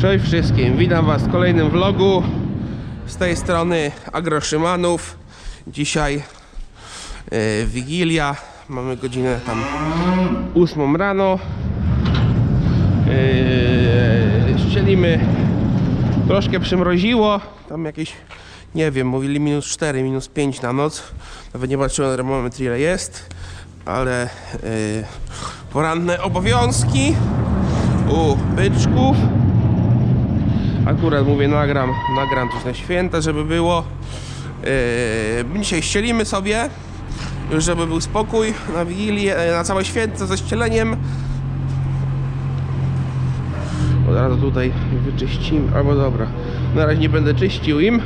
Cześć wszystkim, witam was w kolejnym vlogu z tej strony Agroszymanów. Dzisiaj e, Wigilia, mamy godzinę tam 8 rano. E, ścielimy, troszkę przymroziło, tam jakieś, nie wiem, mówili minus 4, minus 5 na noc. Nawet nie patrzyłem na termometr ile jest, ale e, poranne obowiązki u byczków. Akurat mówię, nagram, nagram coś na święta, żeby było. Yy, dzisiaj ścielimy sobie, już żeby był spokój na Wigilię, e, na całe święto ze ścieleniem. Od razu tutaj wyczyścimy, albo dobra, na razie nie będę czyścił im.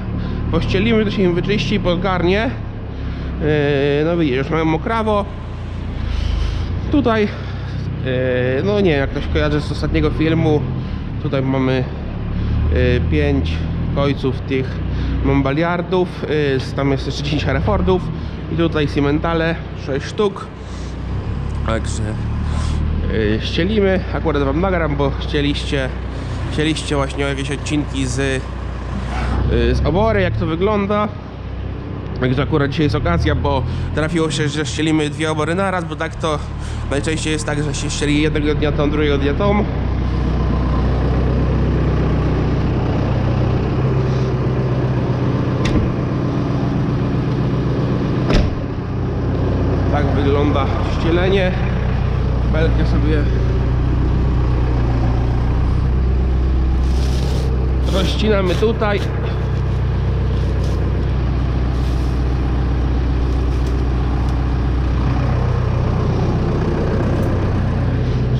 Pościelimy, to się im wyczyści, podgarnie. Yy, no widzisz, już mają mokrawo. Tutaj, yy, no nie jak ktoś kojarzy z ostatniego filmu, tutaj mamy 5 końców tych mombaliardów, y, tam jest jeszcze 10 herefordów i tutaj cimentale 6 sztuk. Także y, ścielimy, akurat wam nagram, bo chcieliście, chcieliście właśnie jakieś odcinki z, y, z obory, jak to wygląda. Także akurat dzisiaj jest okazja, bo trafiło się, że ścielimy dwie obory naraz, bo tak to najczęściej jest tak, że się ścieli jednego dnia tą, drugiego dnia tą. Tak wygląda ścielenie. Belkę sobie rozcinamy tutaj.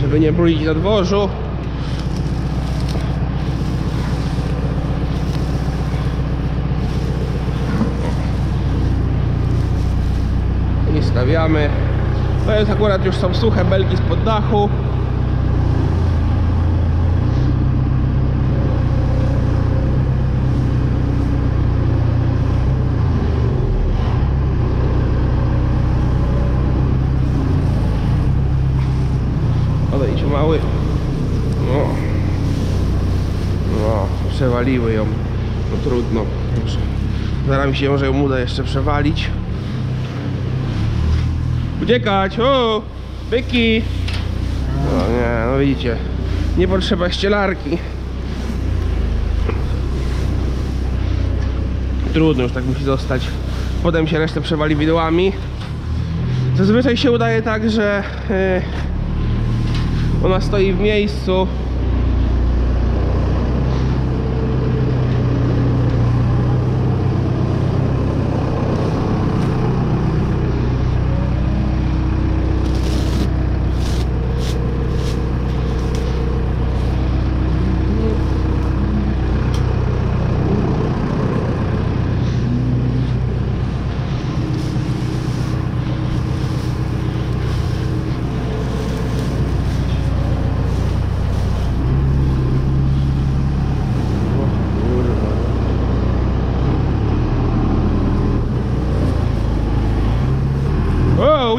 Żeby nie brudzić na dworzu. stawiamy. To jest akurat już są suche belki spod dachu. Odejdź mały. No. No, przewaliły ją. No trudno. Zaraz mi się może ją uda jeszcze przewalić. Uciekać! O! Byki! No nie, no widzicie. Nie potrzeba ścielarki. Trudno już tak musi zostać. Potem się resztę przewali widłami. Zazwyczaj się udaje tak, że e, ona stoi w miejscu.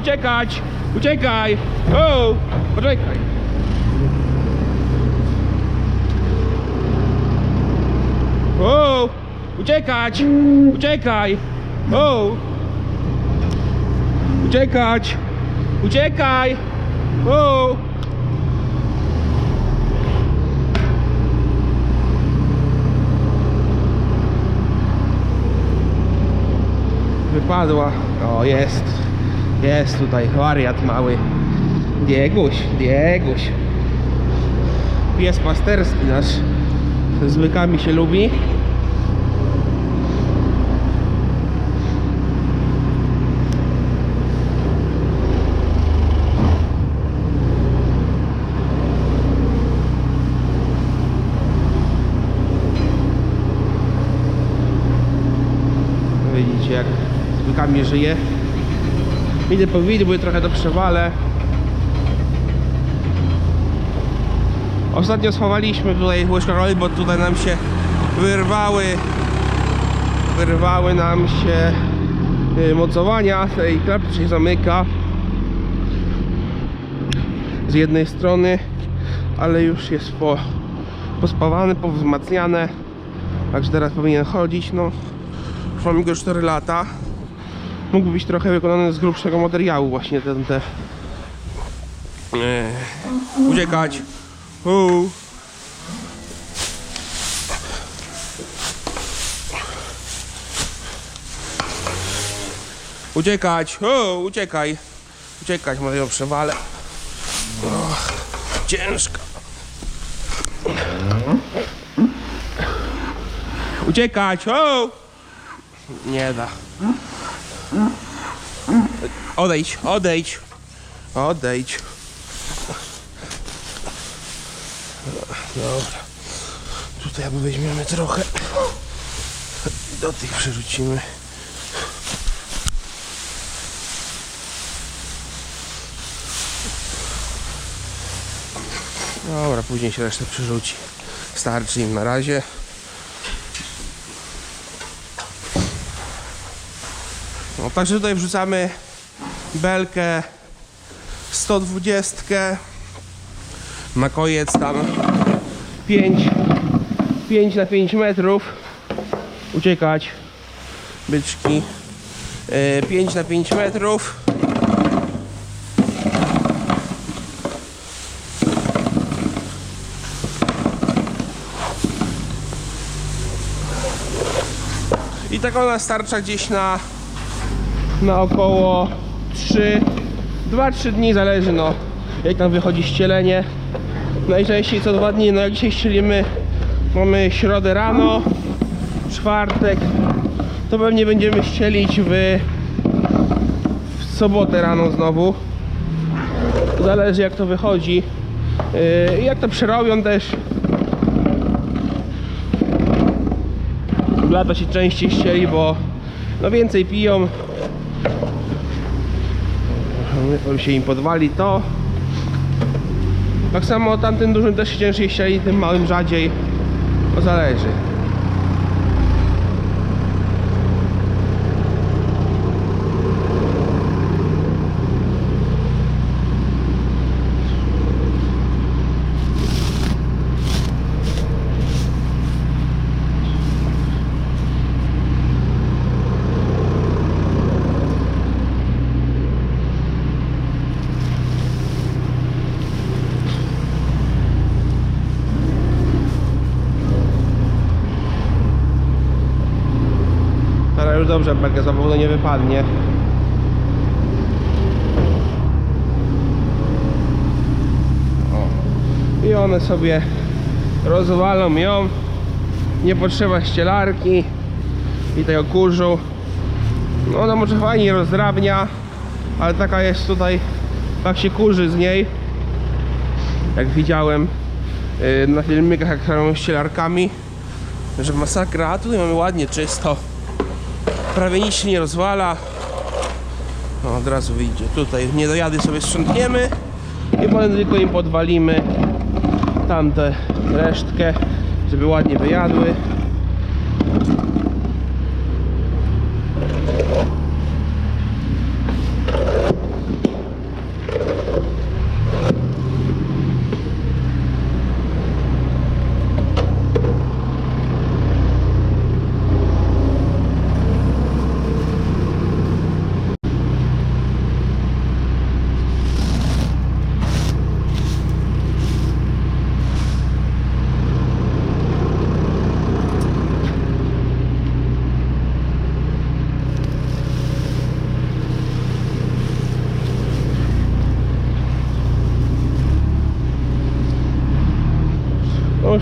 Uciekać! Uciekaj! O, poczekaj! O, uciekać! Uciekaj! O! Uciekać! Uciekaj! O! Wypadła. O, jest. Jest tutaj wariat mały. Dieguś, Dieguś. Pies pasterski nasz. Z bykami się lubi. Widzicie jak z bykami żyje. Idę po widły, trochę do przewale. Ostatnio schowaliśmy tutaj łyżkoroli, bo tutaj nam się wyrwały wyrwały nam się y, mocowania tej klapy się zamyka z jednej strony ale już jest po pospawane, powzmacniane. Także teraz powinien chodzić. No, mam go 4 lata. Mógłby być trochę wykonany z grubszego materiału właśnie ten te. Eee, uciekać. Uuu. Uciekać! O, uciekaj! Uciekać, może ją przewalę. Och, ciężka. Uciekać! O! Nie da. Odejdź, odejdź. Odejdź. Dobra. Tutaj weźmiemy trochę. Do tych przerzucimy. Dobra, później się resztę przerzuci. Starczy im na razie. Także tutaj wrzucamy belkę 120 na koniec tam 5 5 na 5 metrów. Uciekać. Byczki. 5 na 5 metrów. I tak ona starcza gdzieś na na około 3 2-3 dni zależy no jak tam wychodzi ścielenie. Najczęściej co dwa dni no jak dzisiaj ścielimy mamy środę rano czwartek to pewnie będziemy ścielić w, w sobotę rano znowu. Zależy jak to wychodzi. Yy, jak to przerobią też. W się częściej ścieli bo no więcej piją się im podwali to tak samo tamtym dużym też się ciężej ścieli, tym małym rzadziej to zależy Belkę za nie wypadnie. O. I one sobie rozwalą ją. Nie potrzeba ścielarki i tego kurzu. No ona może fajnie rozdrabnia, ale taka jest tutaj, tak się kurzy z niej. Jak widziałem yy, na filmikach, jak robią ścielarkami, że masakra, a tutaj mamy ładnie czysto prawie nic się nie rozwala. No, od razu wyjdzie tutaj. Niedojady sobie sprzątniemy i potem tylko im podwalimy tamtę resztkę żeby ładnie wyjadły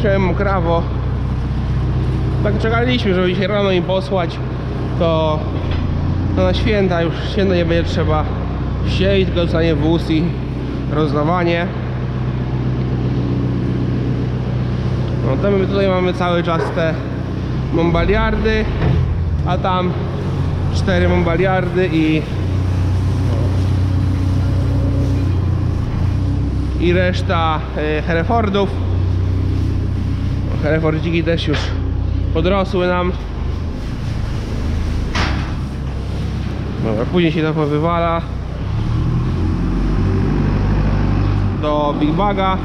musiałem mokrawo tak czekaliśmy, żeby dzisiaj rano im posłać to, to na święta już święta nie będzie trzeba sieć, tylko zostanie wóz i rozdawanie. No to my tutaj mamy cały czas te mombaliardy a tam cztery mombaliardy i i reszta e, ale Fordziki też już podrosły nam. Dobra, później się tam wywala. Do Big Baga.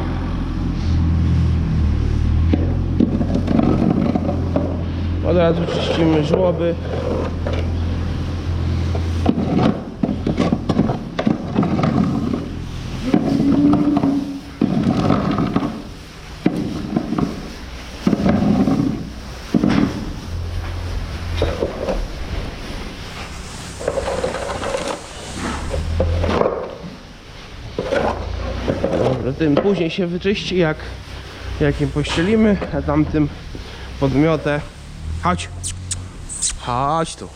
Od razu czyścimy żłoby. Tym później się wyczyści, jak, jak je pościelimy, a tamtym podmiotę. Chodź. Chodź tu.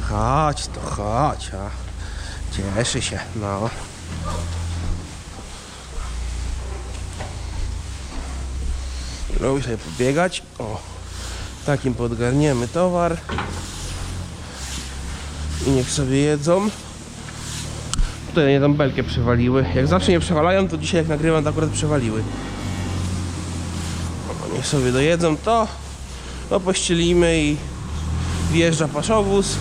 Chodź tu, chodź. A. Cieszy się, no. Lubi sobie pobiegać. O, takim podgarniemy towar. I niech sobie jedzą. Tutaj nie tam belkę przewaliły. Jak zawsze nie przewalają, to dzisiaj jak nagrywam, to akurat przewaliły. O, Niech sobie dojedzą to. No pościelimy i wjeżdża paszowóz.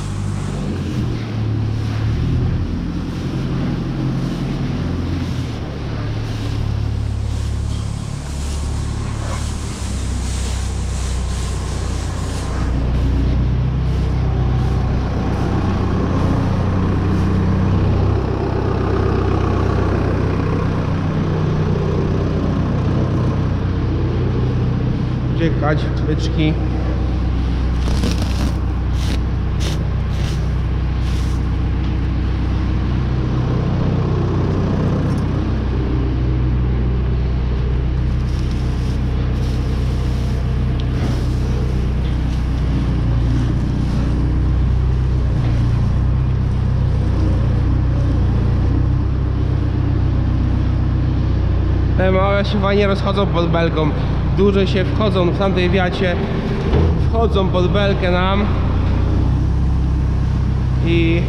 Uciekać, byczki. Te małe się fajnie rozchodzą pod belką. Duże się wchodzą w tamtej wiacie. Wchodzą pod belkę nam. I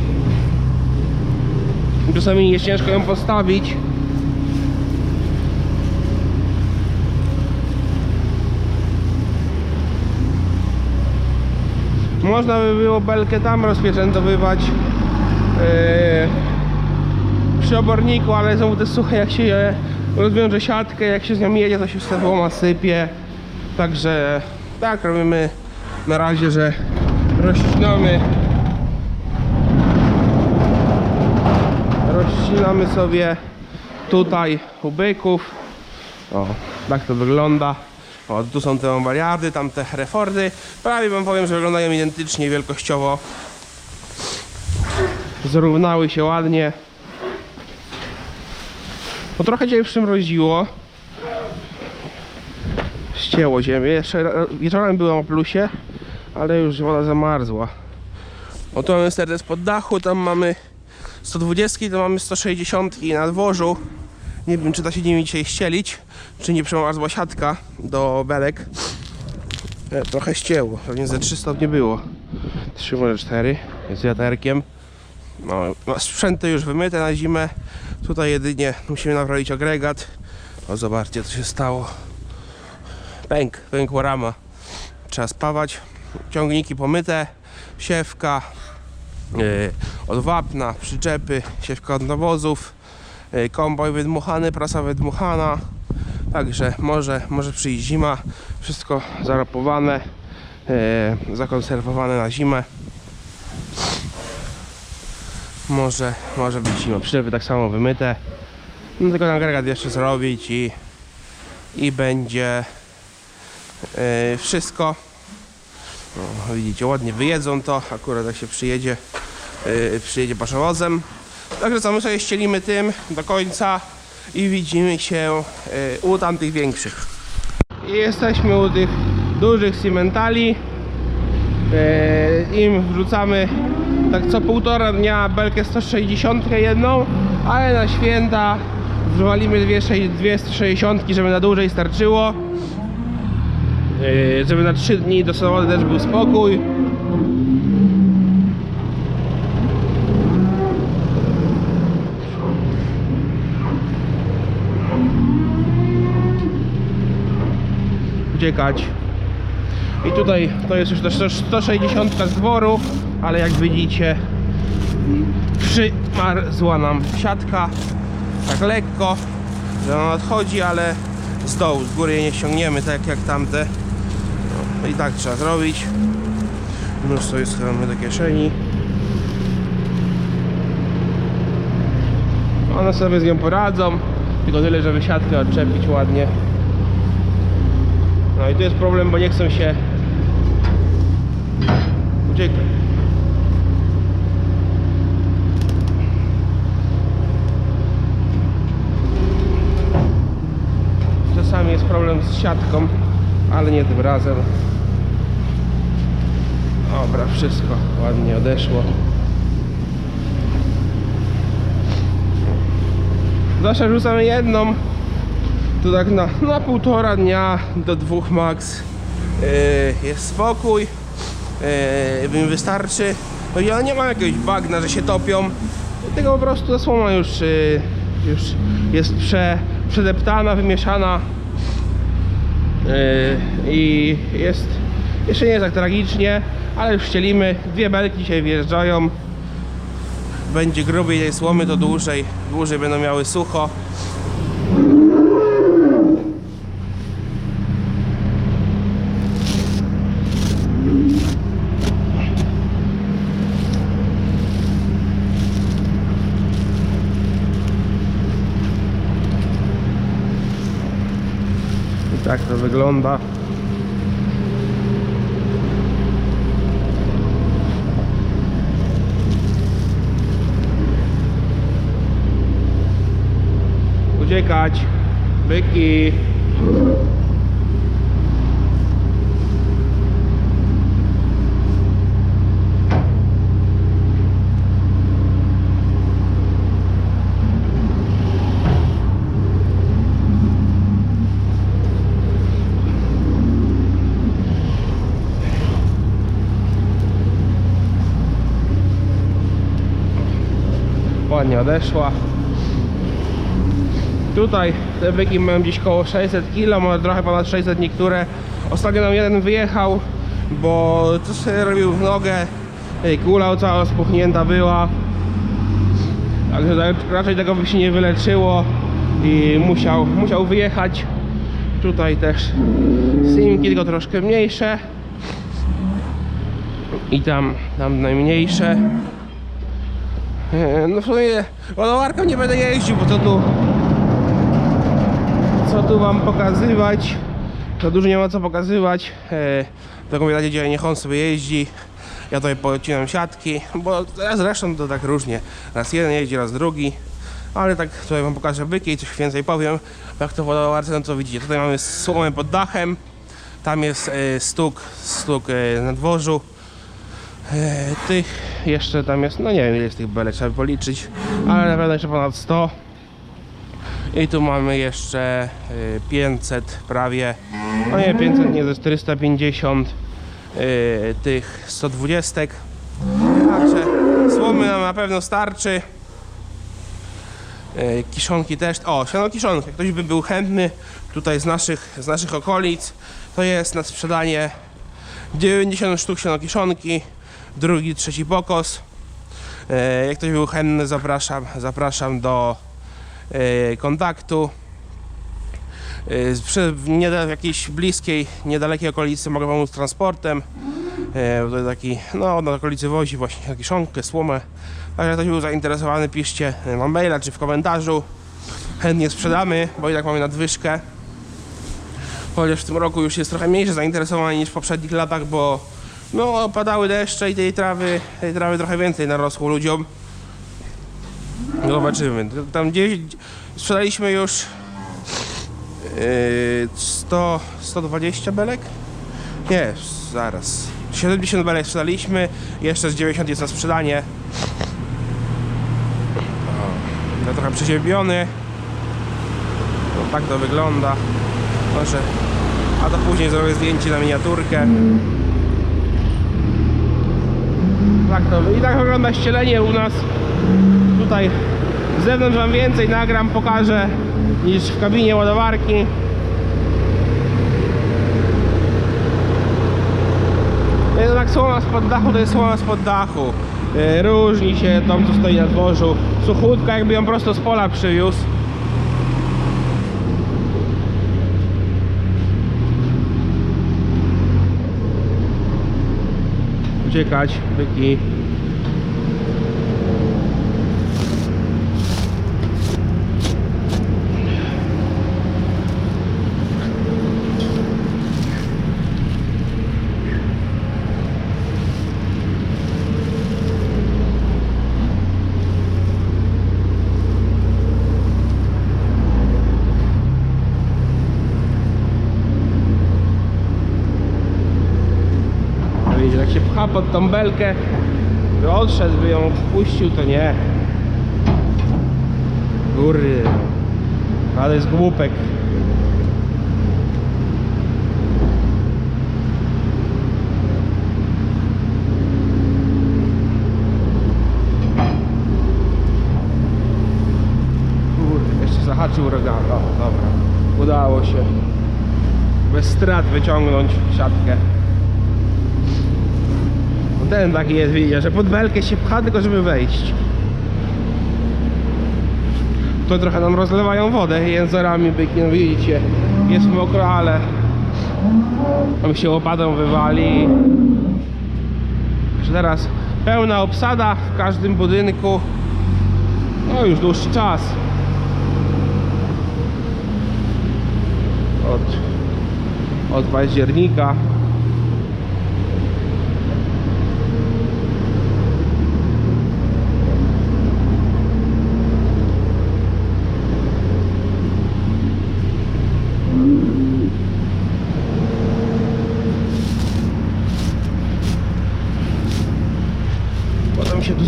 czasami jest ciężko ją postawić. Można by było belkę tam rozpieczętowywać yy, przy oborniku, ale są te suche jak się je rozwiąże siatkę, jak się z nią jedzie to się wstawoma sypie także tak robimy na razie, że rozcinamy. Rozcinamy sobie tutaj u byków. O, tak to wygląda. O, tu są te wariady, tam te Herefordy prawie wam powiem, że wyglądają identycznie wielkościowo. Zrównały się ładnie no trochę dzisiaj przymroziło. Ścięło ziemię. Jeszcze wieczorem byłem o plusie, ale już woda zamarzła. O tu mamy stertes pod dachu, tam mamy 120, to mamy 160 na dworzu. Nie wiem czy da się nimi dzisiaj ścielić, czy nie przemarzła siatka do belek. E, Trochę ścięło, pewnie ze 3 stopnie było. 3 może 4, jest wiaterkiem. No, no, sprzęty już wymyte na zimę. Tutaj jedynie musimy naprawić agregat. O, zobaczcie co się stało. Pęk, pękła rama. Trzeba spawać. Ciągniki pomyte, siewka yy, od wapna, przyczepy, siewka od nawozów, yy, komboj wydmuchany, prasa wydmuchana. Także może, może przyjść zima. Wszystko zarapowane, yy, zakonserwowane na zimę może, może być zima. Przyczepy tak samo wymyte. No tylko ten agregat jeszcze zrobić i, i będzie yy, wszystko. No, widzicie, ładnie wyjedzą to, akurat jak się przyjedzie, yy, przyjedzie paszowozem. Także co, my sobie ścielimy tym do końca i widzimy się yy, u tamtych większych. I jesteśmy u tych dużych cimentali. Yy, im wrzucamy tak co półtora dnia belkę 160 jedną, ale na święta wywalimy dwie, dwie 160, żeby na dłużej starczyło. Yy, żeby na 3 dni do soboty też był spokój. Uciekać. I tutaj to jest już też 160 z dworu, ale jak widzicie przymarzła nam siatka tak lekko, że ona odchodzi, ale z dołu, z góry jej nie ściągniemy tak jak tamte. No, i tak trzeba zrobić. Mnóstwo jest schowamy do kieszeni. One sobie z nią poradzą, tylko tyle, żeby siatkę odczepić ładnie. No i tu jest problem, bo nie chcą się uciekać. Czasami jest problem z siatką, ale nie tym razem. Dobra, wszystko ładnie odeszło. Zawsze rzucamy jedną. Tu tak na, na półtora dnia do dwóch max yy, jest spokój. Yy, wystarczy. No ja nie mam jakiegoś bagna, że się topią. Tylko po prostu ta słoma już, yy, już jest prze, przedeptana, wymieszana. Yy, I jest jeszcze nie jest tak tragicznie, ale już ścielimy. Dwie belki dzisiaj wjeżdżają. Będzie grubiej tej słomy, to dłużej, dłużej będą miały sucho. I tak to wygląda. Uciekać. Byki. Ładnie odeszła. Tutaj te byki mają gdzieś koło 600 kg, może trochę ponad 600 niektóre. Ostatnio nam jeden wyjechał, bo to sobie robił w nogę. Kula cała spuchnięta była. Także tak- raczej tego by się nie wyleczyło i musiał, musiał wyjechać. Tutaj też simki, tylko troszkę mniejsze. I tam, tam najmniejsze. E, No w sumie ładowarką nie będę jeździł, bo to tu co tu wam pokazywać? To dużo nie ma co pokazywać. E, taką razie dzisiaj niech on sobie jeździ. Ja tutaj pocinam siatki bo zresztą to tak różnie. Raz jeden jeździ, raz drugi. Ale tak tutaj wam pokażę byki i coś więcej powiem. Jak to w ładowarce, no co widzicie tutaj mamy słomę pod dachem. Tam jest e, stuk, stuk na dworzu tych jeszcze tam jest, no nie wiem ile jest tych belek, trzeba policzyć ale na pewno jeszcze ponad 100 i tu mamy jeszcze y, 500 prawie, no nie 500, nie, to jest 450 y, tych 120. Także słomy nam na pewno starczy. Kiszonki też, o, siano kiszonki, ktoś by był chętny tutaj z naszych, z naszych okolic, to jest na sprzedanie 90 sztuk siano kiszonki, drugi, trzeci pokos. Y, Jak ktoś był chętny, zapraszam, zapraszam do e, kontaktu. E, Przy, w jakiejś bliskiej, niedalekiej okolicy mogę pomóc transportem. E, to taki, no na okolicy wozi właśnie kiszonkę, słomę. A jak ktoś był zainteresowany, piszcie e, na maila czy w komentarzu. Chętnie sprzedamy, bo i tak mamy nadwyżkę. Chociaż w tym roku już jest trochę mniejsze zainteresowanie niż w poprzednich latach, bo no, padały deszcze i tej trawy, tej trawy trochę więcej narosło ludziom. No Zobaczymy. Tam gdzieś sprzedaliśmy już yy, 100, 120 belek? Nie, zaraz. 70 belek sprzedaliśmy, jeszcze z 90 jest na sprzedanie. O, Ja trochę przeziębiony. No, tak to wygląda. Może. A to później zrobię zdjęcie na miniaturkę. Tak to i tak wygląda ścielenie u nas. Tutaj z zewnątrz wam więcej nagram, pokażę niż w kabinie ładowarki. Jednak słoma spod dachu to jest słoma spod dachu. E, Różni się tą, co stoi na dworzu. Suchutka, jakby ją prosto z pola przywiózł. Uciekać, byki. No widzicie, jak się pcha pod tą belkę, odszedł, by ją wpuścił, to nie. Góry. Ale jest głupek. Jeszcze zahaczył rogan. O, dobra. Udało się. Bez strat wyciągnąć siatkę. Ten taki jest, widzicie, że pod belkę się pcha, tylko żeby wejść. To trochę nam rozlewają wodę jęzorami byki, no widzicie, jest mokro, ale tam się łopadą wywali. Że teraz pełna obsada w każdym budynku. No już dłuższy czas. Od, od października.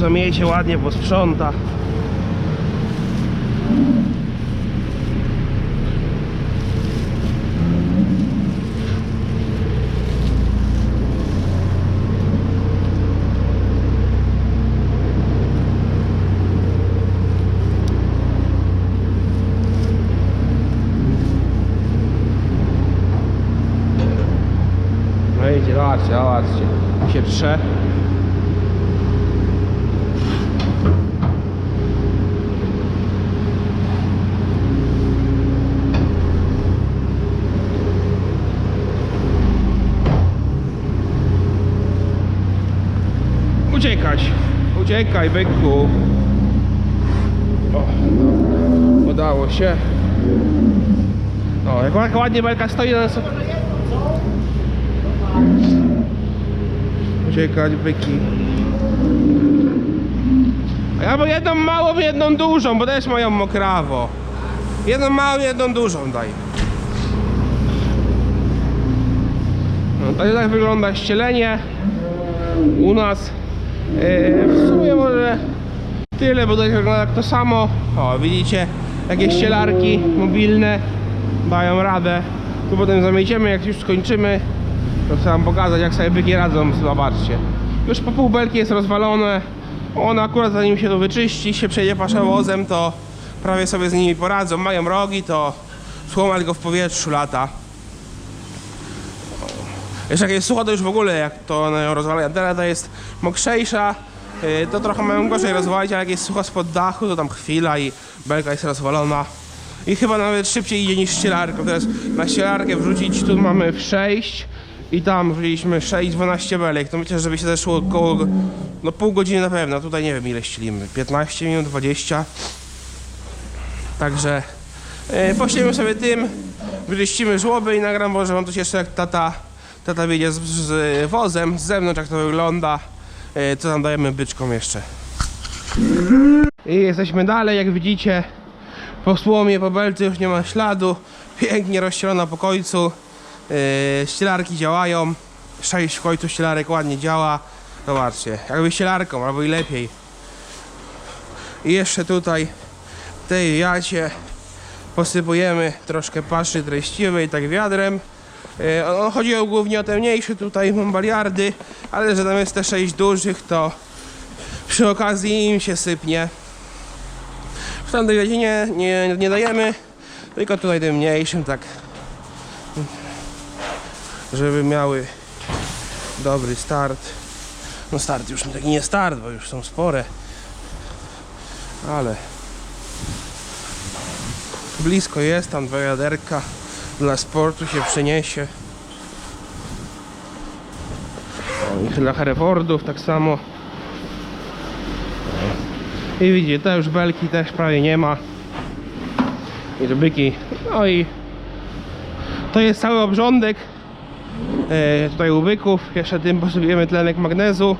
Potem się tu zamiecie ładnie, posprząta. No idzie, zobaczcie, zobaczcie. Się trze. Uciekać. Uciekaj, byku. O, dobra. Udało się. O, jak ładnie belka stoi na nas. Uciekać, byki. A ja bo jedną małą, jedną dużą, bo też mają mokrawo. Jedną małą, jedną dużą daj. No, to tak wygląda ścielenie u nas. Yy, w sumie może tyle, bo to wygląda jak to samo. O, widzicie, jakieś ścielarki mobilne dają radę. Tu potem zamieciemy, jak już skończymy. To chcę wam pokazać, jak sobie byki radzą. Zobaczcie. Już po pół belki jest rozwalone. Ona akurat zanim się to wyczyści, się przejdzie paszowozem, to prawie sobie z nimi poradzą. Mają rogi, to słoma tylko w powietrzu lata. Jeszcze jak jest sucho, to już w ogóle jak to one ją rozwalają. Teraz to jest mokrzejsza, yy, to trochę mają gorzej rozwalić, ale jak jest sucho spod dachu, to tam chwila i belka jest rozwalona. I chyba nawet szybciej idzie niż ścielarką. Teraz na ścielarkę wrzucić, tu mamy w 6 i tam wrzuciliśmy 6-12 belek. To myślę, że by się zeszło około no pół godziny na pewno. Tutaj nie wiem ile ścielimy, 15 minut, 20. Także yy, sobie tym, wyczyścimy żłoby i nagram może wam coś jeszcze jak tata Tata wyjdzie z, z wozem z zewnątrz, jak to wygląda. E, Co tam dajemy byczkom jeszcze. I jesteśmy dalej, jak widzicie. Po słomie, po belce już nie ma śladu. Pięknie rozścielona po końcu. E, Ścielarki działają. Sześć w końcu ścielarek ładnie działa. Zobaczcie, jakby ścielarką, albo i lepiej. I jeszcze tutaj w tej jacie posypujemy troszkę paszy treściwej, tak wiadrem. E, chodzi o- głównie o te mniejsze tutaj bombaliardy, ale że tam jest te sześć dużych, to przy okazji im się sypnie. W tamtej wiecie nie, nie, dajemy, tylko tutaj tym mniejszym, tak żeby miały dobry start. No start już taki nie start, bo już są spore, ale blisko jest, tam dwa wiaderka dla sportu się przeniesie. I dla Herefordów tak samo. I widzicie, te już belki też prawie nie ma. I byki. No i to jest cały obrządek. E, tutaj u byków. Jeszcze tym posypujemy tlenek magnezu.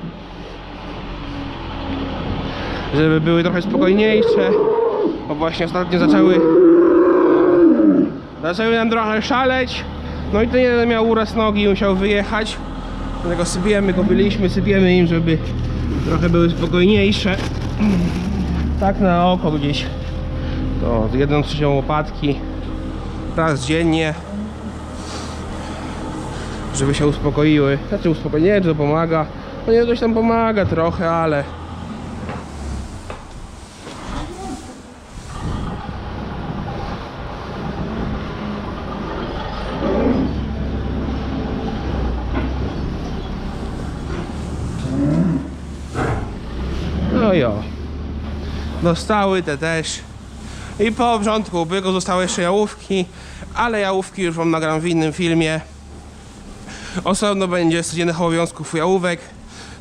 Żeby były trochę spokojniejsze. Bo właśnie ostatnio zaczęły zaczęły nam trochę szaleć. No i ten jeden miał uraz nogi i musiał wyjechać. Dlatego sypiemy go, byliśmy, sypiemy im, żeby trochę były spokojniejsze. Tak na oko gdzieś. To jedną trzecią łopatki raz dziennie. Żeby się uspokoiły. Znaczy uspokojenie, to pomaga. No nie, coś tam pomaga trochę, ale No i o. Dostały te też. I po obrządku ubiegu zostały jeszcze jałówki, ale jałówki już wam nagram w innym filmie. Osobno będzie z codziennych obowiązków jałówek.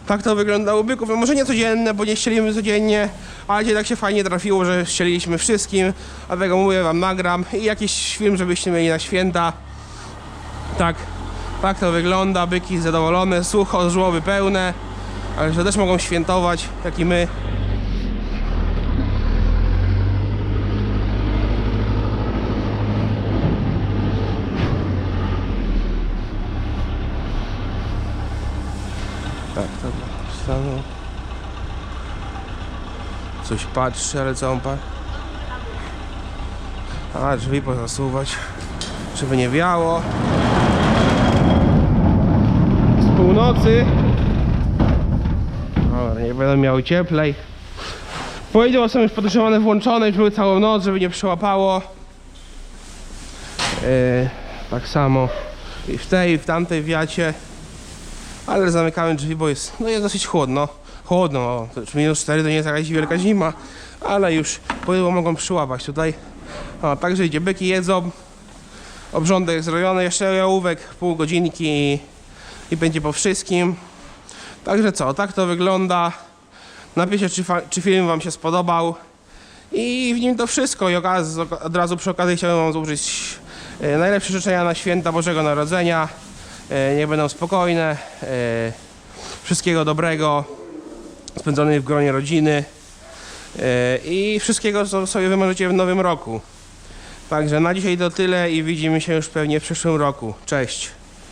Tak to wygląda u byków. No może nie codzienne, bo nie ścielimy codziennie, ale dzisiaj tak się fajnie trafiło, że ścieliliśmy wszystkim. Dlatego mówię wam nagram i jakiś film, żebyście mieli na święta. Tak, tak to wygląda. Byki zadowolone, sucho, żłoby pełne. Ale że też mogą świętować, jak i my. Tak, to samo. Coś patrzy, ale? A, drzwi pozasuwać, żeby nie wiało. Z północy Dobra, nie będą miały cieplej. Powiedział, są już podgrzewane włączone, były całą noc, żeby nie przełapało. Yy, tak samo i w tej, i w tamtej wiacie. Ale zamykamy drzwi, bo jest, no jest dosyć chłodno. Chłodno, minus 4 to nie jest jakaś wielka zima, ale już pływo mogą przyłapać tutaj. O, także idzie, byki jedzą. Obrządek zrobiony, jeszcze jałówek, pół godzinki i, będzie po wszystkim. Także co, tak to wygląda. Napiszcie, czy, czy film Wam się spodobał. I w nim to wszystko. I okaz, od razu przy okazji chciałem Wam złożyć e, najlepsze życzenia na święta Bożego Narodzenia. E, niech będą spokojne. E, wszystkiego dobrego. Spędzonych w gronie rodziny. E, I wszystkiego, co sobie wymarzycie w nowym roku. Także na dzisiaj to tyle i widzimy się już pewnie w przyszłym roku. Cześć.